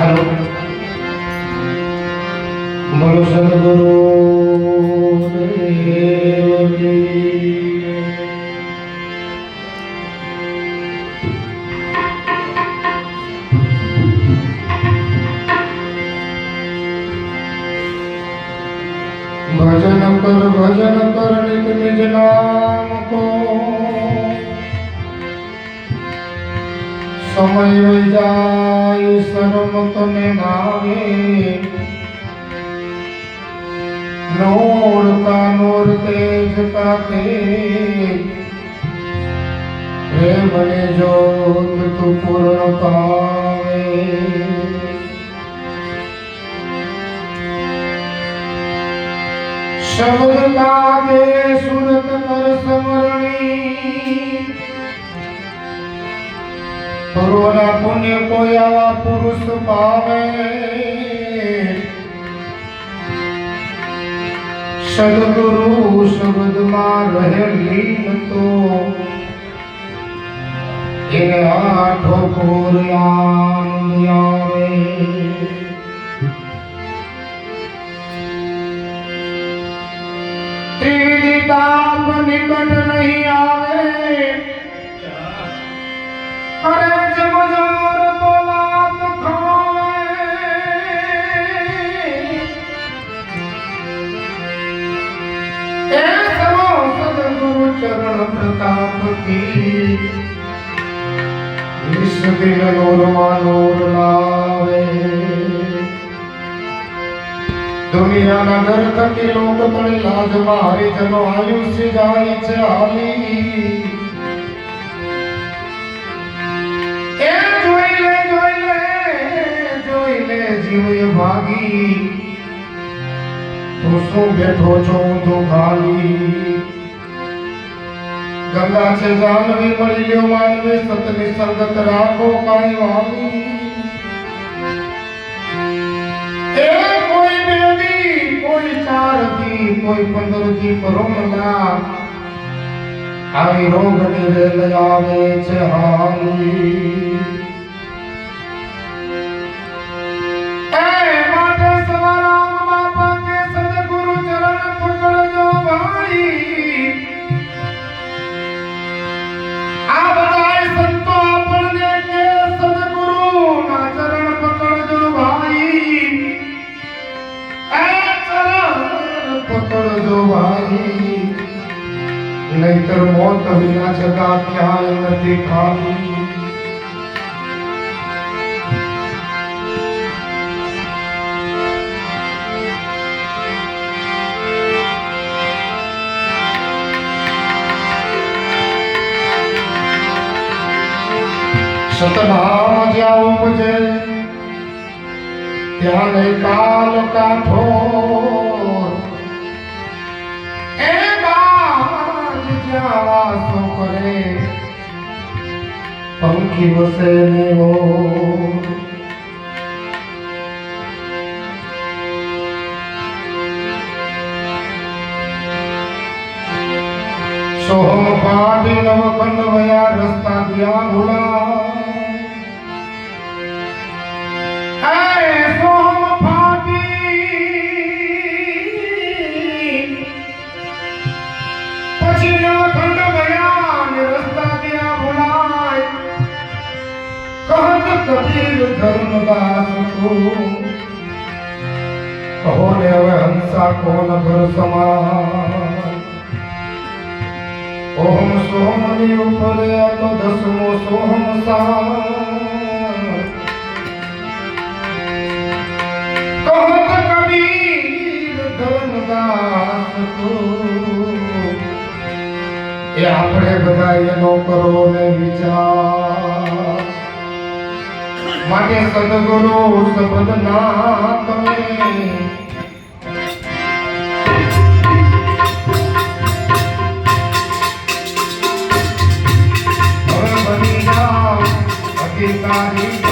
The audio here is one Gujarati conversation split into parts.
હેલો બોલો સદગુરુ. ભજન કર ભજન કર નિત નિજ નામ કો સમય વહી શરમ તને નાવે નોર કા નોર તેજ કા તેજ મને જો તું પૂર્ણ પાવે શબ્દ કાગે સુરત પર સમરણી. પૂર્વના પુણ્ય કોઈ આવા પુરુષ પાવે સદગુરુ શબ્દમાં રહે લીન તો. એને આઠો પૂર આવે. ત્રિવિધ તાપ નિકટ નહીં આવે. અરે પ્રતાપથી વિશ્વ દિન નૂરમાં નૂર ભાગી. તું શું બેઠો છો તું ખાલી? ગંગા છે જાનવી, મળી લ્યો માનવી, સતની સંગત રાખો કાઈ વાલી કોઈ ચાર કોઈ પંદર દી પરોમલા આવી રોગની રેલ આવે છે હાલી સતનામ જ્યાં ઉપજે ત્યાં નહીં કાલ કાઠો. એ બાજ જ્યાં વાસો કરે. પંખી વસે નેવો સોહમ પાડી નવખંડ વયા રસ્તા દિયા ભૂલા કહો ને હવે હંસા કોન ભર સમાય ઓમ સોમની ઉપર તો દસમો સોહમ સા આપણે બધા એનો કરો ને વિચાર. માટે સદગુરુ શબ્દ ના તમે હવે બની જાઓ અધિકારી.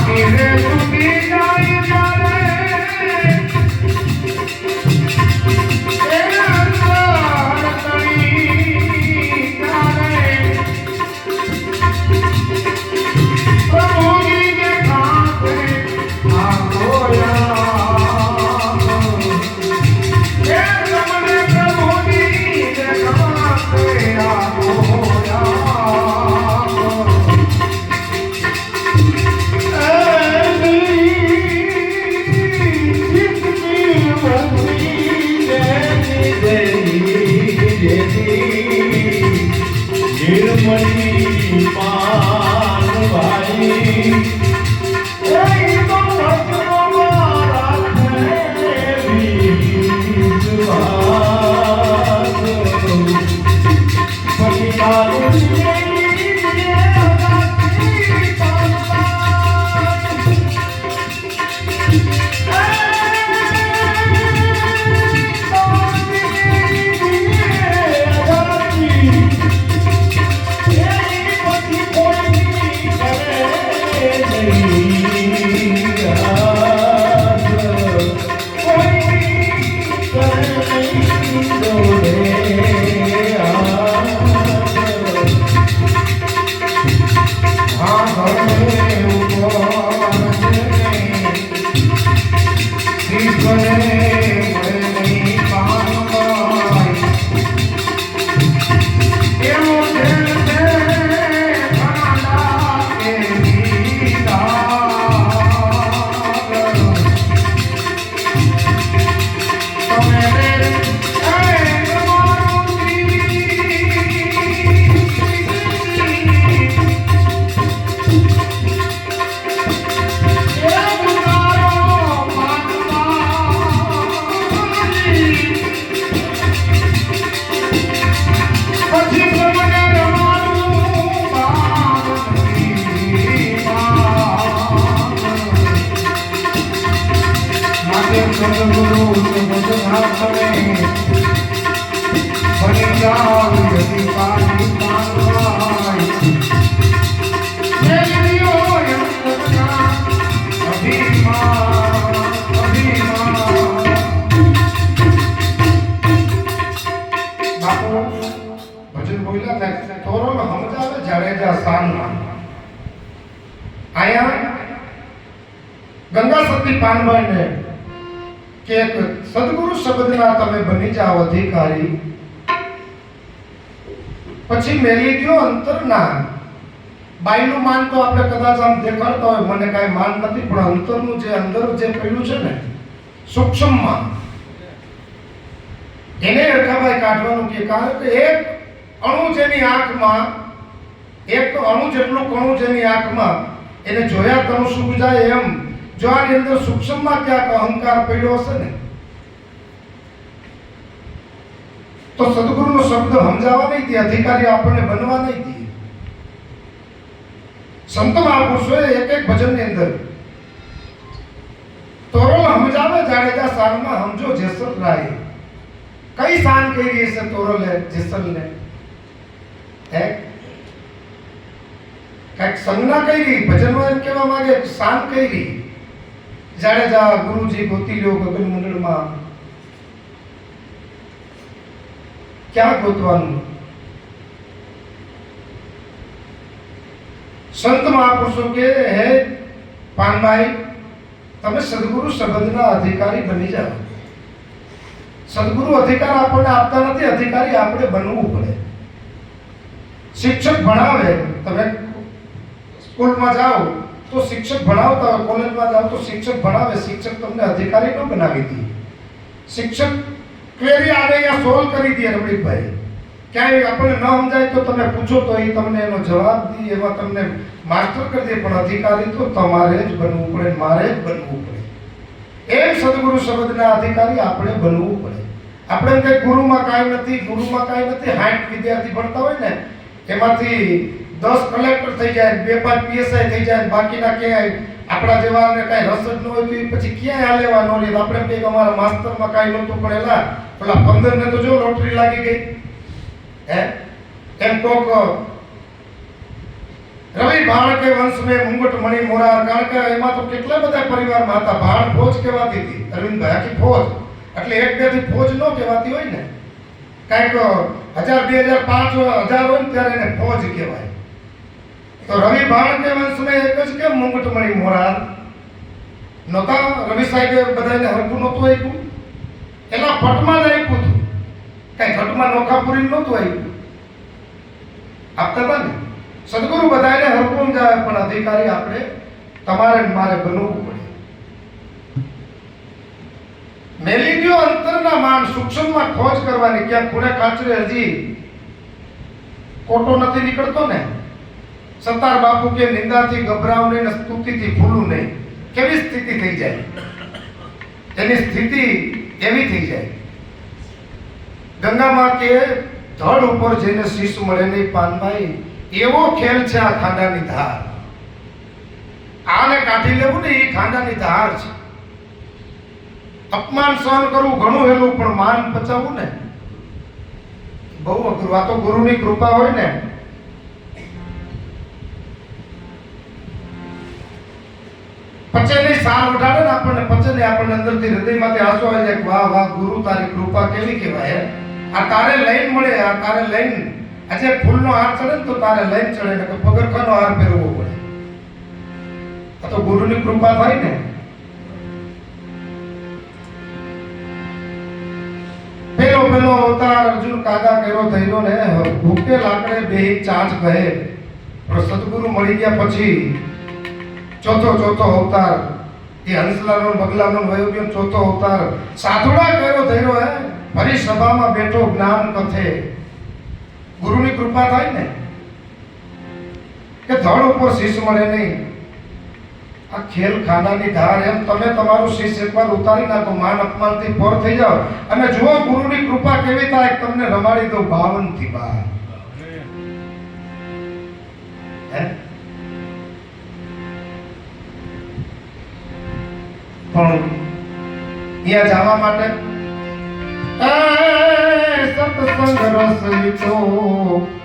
આખી રે નિર્મળી પાનભાઈ પાનભાઈને કે સદગુરુ શબ્દના તમે બની જાઓ અધિકારી. પછી મેલી ગયો અંતરના બાઈનું માન તો આપણે કદાચ આમ દેખાડતા હોય, મને કાંઈ માન નથી, પણ અંતરનું જે અંદર જે પેલું છે ને સૂક્ષ્મમાં એને અડકાભાઈ કાઢવાનું કે કારણ કે એક અણુ જેની આંખમાં, એક અણુ જેટલું કણું જેની આંખમાં, એને જોયા તણુ શું જાય એમ. જો આની અંદર સૂક્ષ્મમાં ક્યાંક અહંકાર પડ્યો હશે ને તો સદગુરુનો શબ્દ સમજાવવા નહીં દે અધિકારી આપણને બનવા નહીં દે સંત મહાપુરુષોએ એક એક ભજનની અંદર તોરલ સમજાવે જાડેજા સારમાં સમજો જેસર રાય કઈ શાન કરી હશે તોરલે જેસલને હે કંઈક સંજ્ઞા કરી ભજનમાં એમ કહેવા માંગે શાન કરી જાડેજા ગુરુજી ગોતી લ્યો ગગન મંડળમાં ક્યાં ગોતવાનું? સંત મહાપુરુષો કે, હે પાનભાઈ, તમે સદગુરુ સંબંધના અધિકારી બની જાઓ. સદગુરુ અધિકાર આપણને આપતા નથી, અધિકારી આપણે બનવું પડે. શિક્ષક ભણાવે, તમે સ્કૂલમાં જાઓ તો શિક્ષક ભણાવતા હોય કોલેજમાં જાઓ તો શિક્ષક ભણાવે. શિક્ષક તમને અધિકારી ન બનાવી દે. શિક્ષક ક્વેરી આવે યા સોલ્વ કરી દે રમણીકભાઈ ક્યાંય આપણને ન સમજાય તો તમે પૂછો તો એ તમને એનો જવાબ દે, એમાં તમને માસ્ટર કરી દે. પણ અધિકારી તો તમારે જ બનવું પડે, મારે જ બનવું પડે. એમ સદગુરુ શબ્દના અધિકારી આપણે બનવું પડે. આપણે એમ ગુરુમાં કાંઈ નથી, ગુરુમાં કાંઈ નથી. હાઈટ વિદ્યાર્થી ભણતા હોય ને, એમાંથી દસ કલેક્ટર થઈ જાય, બે પાંચ પીએસઆઈ થઈ જાય, બાકીના ક્યાંય આપણા જેવાને કાંઈ રસ જ ન હોય તો પછી ક્યાંય લેવા ન લે આપણે કંઈક અમારા માસ્તરમાં કાંઈ નહોતું પડેલા પેલા પંદર ને તો જો લોટરી લાગી ગઈ. હે? એમ કોક, રવિ ભાણકે વંશ મેં મુંગટ મણી મોરાર, કારણ કે એમાં તો કેટલા બધા પરિવારમાં હતા. ભાણ ફોજ કહેવાતી હતી. અરવિંદભાઈ, આખી ફોજ. એટલે એક બેથી ફોજ ન કહેવાતી હોય ને. કાંઈક હજાર, બે હજાર, પાંચ હજાર હોય ને ત્યારે એને ફોજ કહેવાય. તો રવિ ભાણકે વંશને એક જ કેમ મુંગટ મણી મોરાર? નહોતા? રવિ સાહેબે બધાને હરકું નહોતું આપ્યું? એના પટમાં જ આપ્યું હતું. કઈ ઘટમાં નોખાપુરી નહોતું આપ્યું. આપતા હતા ને? સદગુરુ બધાને હરકું જાય પણ અધિકારી આપણે તમારે મારે બનવું પડે. મેલી ગયો અંતરના માન સૂક્ષ્મમાં ખોજ કરવાની ક્યાં ખૂણે કાચરે હજી કોટો નથી નીકળતો ને? સતાર બાપુ કે નિંદાથી ગભરાવ નહીં સ્તુતિથી ફૂલું નહીં. કેવી સ્થિતિ થઈ જાય? એની સ્થિતિ એવી થઈ જાય. ગંગામાં કે ધડ ઉપર જઈને શીશ મળે નહીં પાનભાઈ, એવો ખેલ છે આ ખાંડાની ધાર. આને કાઢી લેવું ને એ ખાંડાની ધાર છે. અપમાન સહન કરવું ઘણું હેલું, પણ માન પચાવવું ને? બહુ અઘરું. આ તો ગુરુની કૃપા હોય ને. પચે નહીં સાલ ઉઠાડે ને આપણને પચે નહીં આપણને અંદરથી હૃદયમાંથી આંસુ આવી જાય વાહ વાહ, ગુરુ, તારી કૃપા કેવી કહેવાય આ તારે લઈને મળે, આ તારે લઈને, આજે ફૂલનો હાર ચડે ને તો તારે લઈને ચડે ને પગરખાનો હાર પહેરવો પડે. આ તો ગુરુની કૃપા થાય ને. પેલો પેલો અવતાર અર્જુન કાગા કેરો થયેલો ને ભૂકે લાકડે બે ચાંચ કહે પણ સદગુરુ મળી ગયા પછી ચોથો ચોથો અવતાર. એ હંસલાનો બગલાનો વયો ગયો ચોથો અવતાર. સાધુડા કર્યો થયો હે? ફરી સભામાં બેઠો જ્ઞાન કથે. ગુરુની કૃપા થાય ને? કે ધડ ઉપર શીશ મળે નહીં. આ ખેલ ખાનાની ધાર એમ તમે તમારું શીશ એકવાર ઉતારી નાખો માન અપમાનથી પર થઈ જાઓ. અને જુઓ ગુરુની કૃપા કેવી થાય તમને રમાડી દો બાવનથી બાર. હે? પણ ત્યાં જવા માટે એ સત્સંગ રસ અગમોય